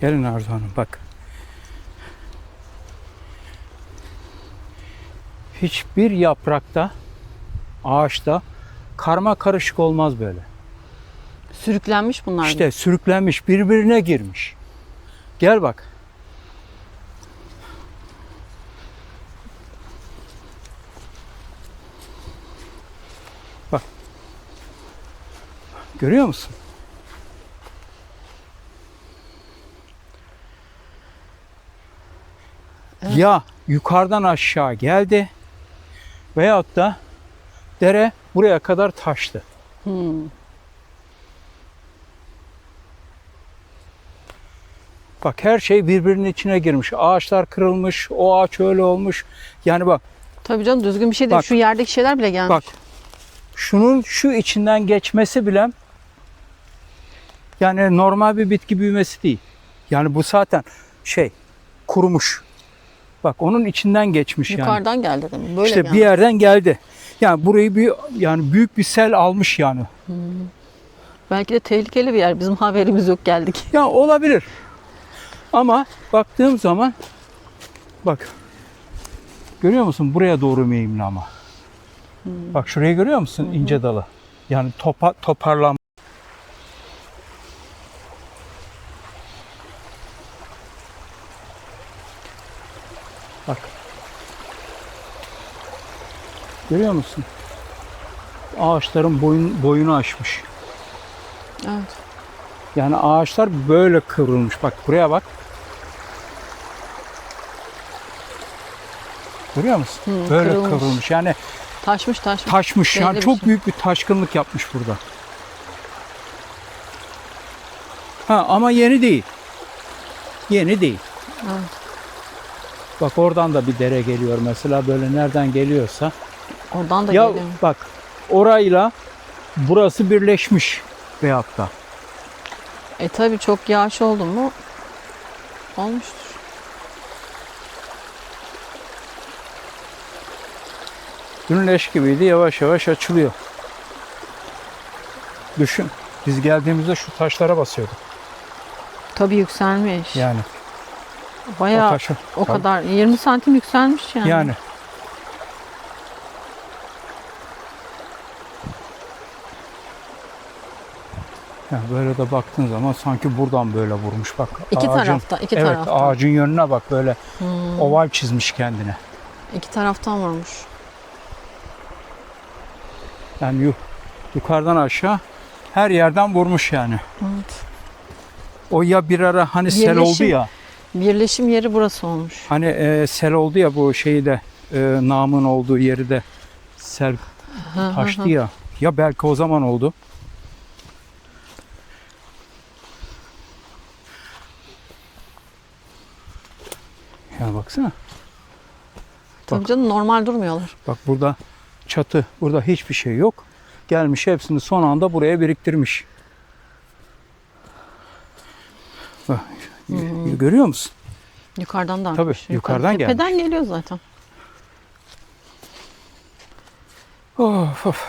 Gelin Arzu Hanım bak. Hiçbir yaprakta, ağaçta karma karışık olmaz böyle. Sürüklenmiş bunlar. İşte sürüklenmiş, birbirine girmiş. Gel bak. Bak. Görüyor musun? Ya yukarıdan aşağı geldi veyahut da dere buraya kadar taştı. Hmm. Bak her şey birbirinin içine girmiş. Ağaçlar kırılmış, o ağaç öyle olmuş. Yani bak Tabii canım düzgün bir şey değil. Bak. Şu yerdeki şeyler bile gelmiş. Bak. şunun şu içinden geçmesi bile yani normal bir bitki büyümesi değil. Yani bu zaten şey kurumuş. Bak onun içinden geçmiş yani. Yukarıdan geldi değil mi? Böyle işte gelmiş. bir yerden geldi. Yani burayı bir yani büyük bir sel almış yani. Belki de tehlikeli bir yer. Bizim haberimiz yok geldik. Ya olabilir. Ama baktığım zaman bak görüyor musun buraya doğru meyimli ama. Bak şurayı görüyor musun ince dalı? Yani topa, toparlan. Bak. Görüyor musun? Ağaçların boyun, boyunu aşmış. Evet. Yani ağaçlar böyle kıvrılmış. Bak buraya bak. Görüyor musun? Hı, böyle kırılmış. kıvrılmış. Yani Taşmış taşmış. taşmış. Yani çok şey. büyük bir taşkınlık yapmış burada. Ha ama yeni değil. Yeni değil. Evet. Bak oradan da bir dere geliyor mesela böyle nereden geliyorsa. Oradan da ya geliyor. bak orayla burası birleşmiş veyahut da. E tabii çok yağış oldu mu olmuştur. Dün leş gibiydi yavaş yavaş açılıyor. Düşün. Biz geldiğimizde şu taşlara basıyorduk. Tabii yükselmiş. Yani. Bayağı o o, taşı. kadar 20 santim yükselmiş yani. Yani. Yani böyle de baktığın zaman sanki buradan böyle vurmuş bak. İki tarafta, iki evet, taraftan. ağacın yönüne bak böyle Hmm, oval çizmiş kendine. iki taraftan vurmuş. Yani yu- yukarıdan aşağı her yerden vurmuş yani. Evet. O ya bir ara hani sel Birleşim. oldu ya. Birleşim yeri burası olmuş. Hani e, sel oldu ya bu şeyi de e, namın olduğu yeri de sel taştı ya. Ya belki o zaman oldu. Ya baksana. Tabii canım normal durmuyorlar. Bak burada çatı, burada hiçbir şey yok. Gelmiş hepsini son anda buraya biriktirmiş. Hmm. Görüyor musun? Yukarıdan da Tabii, akmış. Yukarı- yukarıdan Tepeden geliyor zaten. Of of.